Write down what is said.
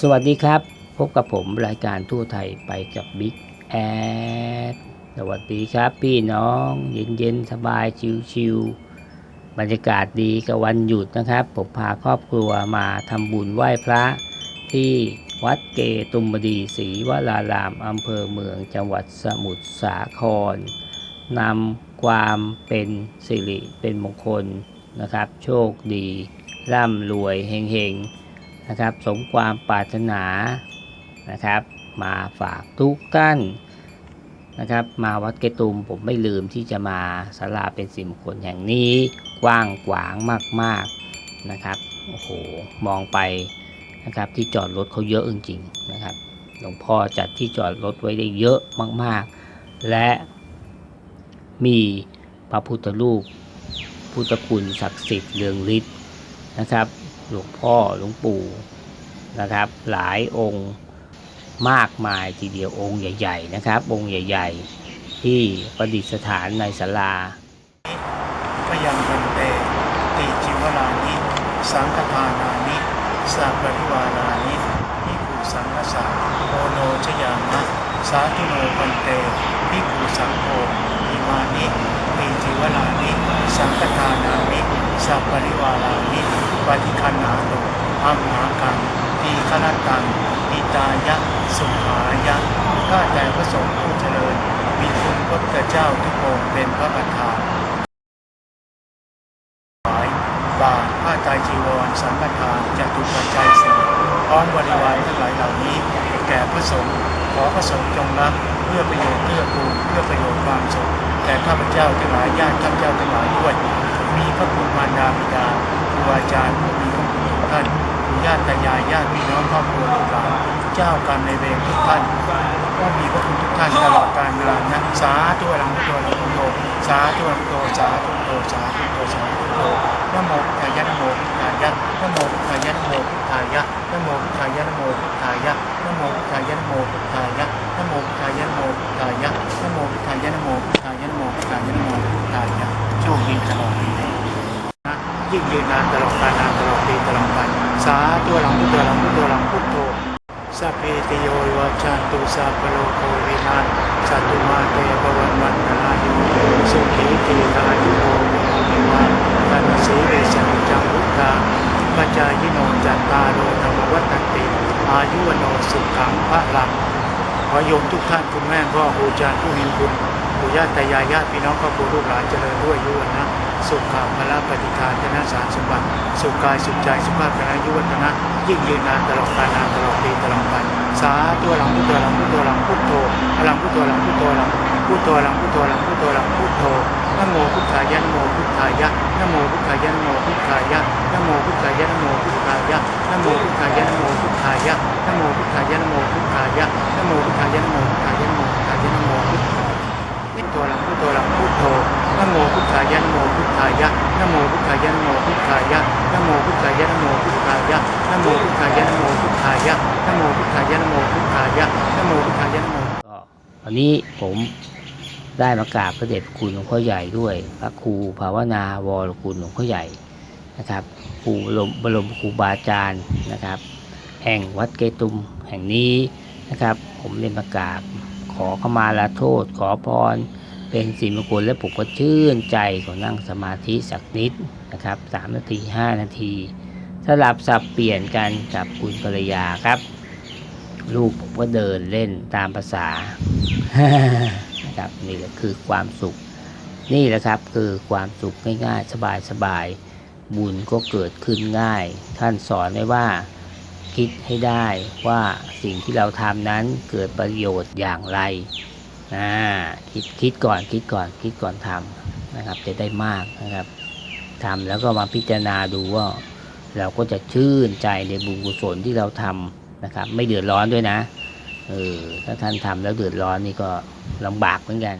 สวัสดีครับ พบกับผมรายการทั่วไทยไปกับบิ๊กแอดสวัสดีครับพี่น้องเย็นๆ สบายชิวๆบรรยากาศดีกับวันหยุดนะครับ ผมพาครอบครัวมาทำบุญไหว้พระที่วัดเกตุมบดีศรีวรารามอำเภอเมืองจังหวัดสมุทรสาครนำความเป็นสิริเป็นมงคลนะครับ โชคดี ร่ำรวยเฮงๆ นะครับ สมความปรารถนานะครับ มาฝากทุกท่านนะครับ มาวัดเกตุมผมไม่ลืมที่จะมาศาลาเป็นสิมงคลแห่งนี้กว้างขวางมากๆนะครับโอ้โหมองไปนะครับที่จอดรถเขาเยอะจริงๆนะครับหลวงพ่อจัดที่จอดรถไว้ได้เยอะมากๆ และมีพระพุทธรูปพุทธคุณศักดิ์สิทธิ์เรืองฤทธิ์นะครับ หลวงพ่อหลวงปู่นะครับ หลายองค์มากมายทีเดียวองค์ใหญ่ ๆ นะครับ องค์ใหญ่ ๆ ที่ประดิษฐานในศาลาก็ยังพันเตติจิวรานิสังฆทานานิสัพปริวารานิพิกขุสังฆสาโอโนชยามะสาธุโนพันเตพิกขุสังโฆอิมานิติจิวรานิสังฆทานานิสัพปริวารานิ ปฏิคันหาโตอัมหากังตีฆนตังอิตายะ สุขายะข้าแต่พระสงฆ์ผู้เจริญ มีคุณพระพุทธเจ้าทุกองค์เป็นพระประธานถวายบาทผ้าไตรจีวรสังฆทานจตุปัจจัยสี่พร้อมบริวารทั้งหลายเหล่านี้ แก่พระสงฆ์ขอพระสงฆ์จงรับเพื่อประโยชน์เพื่อกูลเพื่อประโยชน์ความสุขแก่ข้าพเจ้าทั้งหลายญาติข้าพเจ้าทั้งหลายด้วย มีพระคุณมารดาบิดา รูอาจารย์ผู้มีพระคุณท่านญาติตายายญาติพี่น้องครอบครัวลูกหลานเจ้ากรรมในเวรทุกท่านก็มีพระคุณทุกท่านตลอดกาลนานนะสาธุอรหังพุทโธอรหังพุทโธสาธุอรหังพุทโธสาธุโธสาธุโธสาธุโธนะโมทายะนะโมทายะนะโมทายะนะโมทายะนะโมทายะนะโมทายะนะโมทายะนะโมทายะ ยิ่งยืนนานตลอดกาลนานตลอดปีตลอดไปสาธุอรหังพุทโธอรหังพุทโธอรหังพุทโธสัพเพติโยวิวัชชันตุสัพโลโควินาศสัตุมาเตปวันวันตราโยสุขีตีกายุโกวิวาตันสีเวสันจังพุทธาปัจจายิโนจัตตาโรธรรมวัตติ อายุวโนสุขังพระลังขอโยมทุกท่านคุณแม่พ่อครูอาจารย์ผู้มีคุณ ปู่ย่าตายายญาติพี่น้องครอบครัวลูกหลานเจริญด้วยยุวนะ สุขภาพปฏิทานชนะสารสมบัติ สุขกายสุขใจสุขภาพกายยุวัฒนะ ยิ่งยืนนานตลอดกาลนานตลอดปีตลอดไปสาธุหลังพุทโธหลังพุทโธหลังพุทโธหลังพุทโธหลังพุทโธหลังพุทโธหลังพุทโธหลังพุทโธหลังพุทโธนโมพุทธายะนโมพุทธายะนโมพุทธายะนโมพุทธายะนโมพุทธายะนโมพุทธายะนโมพุทธายะนโมพุทธายะนโมพุทธายะนโมพุทธายะนโมพุทธายะนโมพุทธายะ ธายะนโมพุทธายะนโมพุทธายะนโมพุทธายะนโมพุทธายะนโมพุทธายะนโมพุทธายะนโมพุทธายะนโมพุทธายะนโมพุทธายะนโมก็วันนี้ผมได้มากราบพระเดชคุณหลวงพ่อใหญ่ด้วย พระครูภาวนาวรคุณหลวงพ่อใหญ่นะครับครูบรมบรมครูบาอาจารย์นะครับ แห่งวัดเกตุมแห่งนี้นะครับ ผมได้มากราบขอขมาลาโทษ ขอพร เป็นสิมงคลและปลุกก็ชื่นใจของนั่งสมาธิสักนิดนะครับสามนาทีห้านาทีสลับสับเปลี่ยนกันกับคุณภรรยาครับ ลูกผมก็เดินเล่นตามภาษานะครับนี่แหละคือความสุข นี่แหละครับคือความสุขง่ายๆ สบายๆ บุญก็เกิดขึ้นง่าย ท่านสอนไว้ว่าคิดให้ได้ว่าสิ่งที่เราทำนั้นเกิดประโยชน์อย่างไร นะคิดคิดก่อนคิดก่อนคิดก่อนทำนะครับ จะได้มากนะครับทำแล้วก็มาพิจารณาดูว่า เราก็จะชื่นใจในบุญกุศลที่เราทำนะครับ ไม่เดือดร้อนด้วยนะเออถ้าท่านทำแล้วเดือดร้อนนี่ก็ลำบากเหมือนกัน